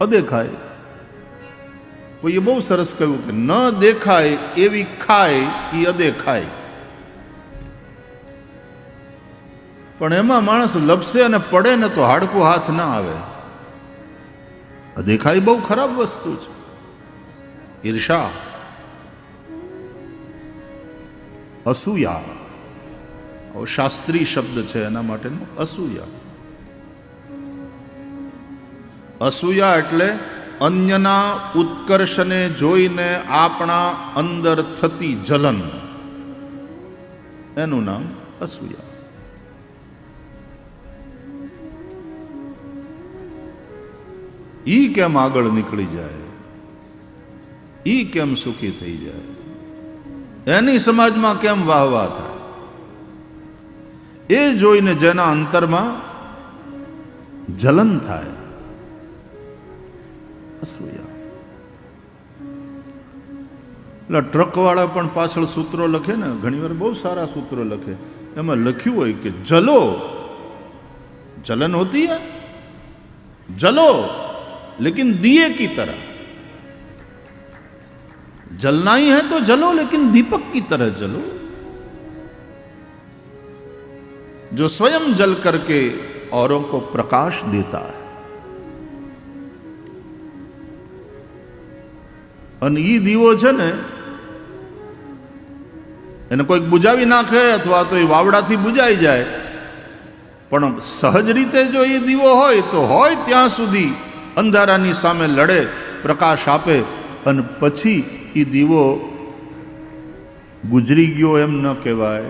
અદેખાય. કોઈએ બહુ સરસ કહ્યું કે ન દેખાય એવી ખાય એ અદેખાય. પણ એમાં માણસ લપસે અને પડે ને તો હાડકું હાથ ના આવે. અદેખાય બહુ ખરાબ વસ્તુ છે. ઈર્ષા. અસૂયા. શાસ્ત્રી શબ્દ છે એના માટેનો અસૂયા. અસૂયા એટલે અન્યના ઉત્કર્ષને જોઈને આપણા અંદર થતી જલન. એનું નામ અસૂયા. ઈ કેમ આગળ નીકળી જાય? ઈ કેમ સુખી થઈ જાય? એની સમાજમાં કેમ વાહવા થાય? એ જોઈને જેના અંતરમાં જલન થાય. અસૂયા એટલે ટ્રકવાળા પણ પાછળ સૂત્રો લખે ને ઘણીવાર બહુ સારા સૂત્રો લખે એમાં લખ્યું હોય કે જલો जलन होती है जलो लेकिन दिए की तरह जलना ही है तो जलो लेकिन दीपक की तरह जलो जो स्वयं जल करके औरों को प्रकाश देता है અને એ દીવો છે ને, એને કોઈક બુજાવી નાખે અથવા તો એ વાવડાથી બુજાઈ જાય. પણ સહજ રીતે જો એ દીવો હોય તો હોય ત્યાં સુધી અંધારાની સામે લડે, પ્રકાશ આપે અને પછી એ દીવો ગુજરી ગયો એમ ન કહેવાય.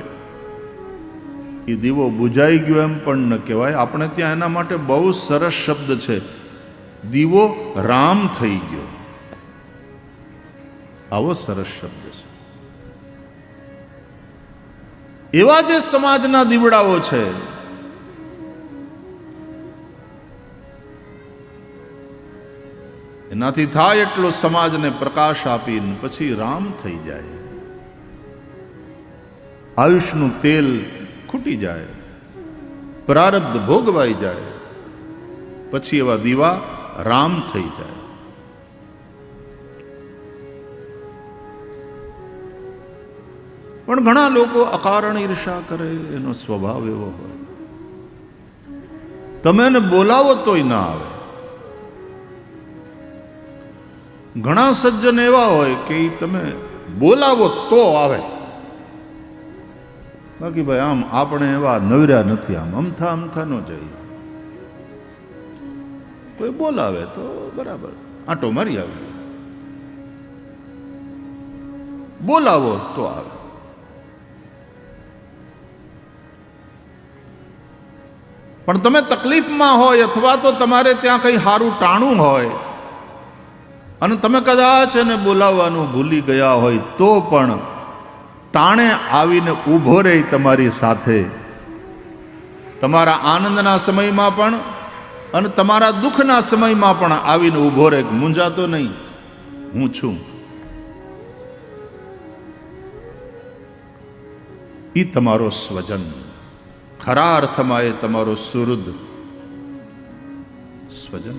એ દીવો બુજાઈ ગયો એમ પણ ન કહેવાય. આપણે ત્યાં એના માટે બહુ સરસ શબ્દ છે. દીવો રામ થઈ ગયો. આવો સરસ શબ્દ છે. એવા જે સમાજના દીવડાઓ છે, એનાથી થાય એટલો સમાજને પ્રકાશ આપીને પછી રામ થઈ જાય. આયુષનું તેલ ખૂટી જાય, પ્રારબ્ધ ભોગવાઈ જાય, પછી એવા દીવા રામ થઈ જાય. પણ ઘણા લોકો અકારણ ઈર્ષા કરે, એનો સ્વભાવ એવો હોય. તમે એને બોલાવો તોય ના આવે. ઘણા સજ્જન એવા હોય કે તમે બોલાવો તો આવે. બાકી ભાઈ, આમ આપણે એવા નવર્યા નથી, આમ અમથા અમથા ન જઈએ. કોઈ બોલાવે તો બરાબર, આંટો મારી આવે. બોલાવો તો આવે. પણ તમે તકલીફમાં હોય અથવા તો તમારે ત્યાં કંઈ સારું ટાણું હોય અને તમે કદાચ એને બોલાવવાનું ભૂલી ગયા હોય તો પણ ટાણે આવીને ઊભો રહે તમારી સાથે. તમારા આનંદના સમયમાં પણ અને તમારા દુઃખના સમયમાં પણ આવીને ઊભો રહે મૂંઝાતો નહીં. હું છું. એ તમારો સ્વજન. ખરા અર્થમાં એ તમારો સુહૃદ સ્વજન?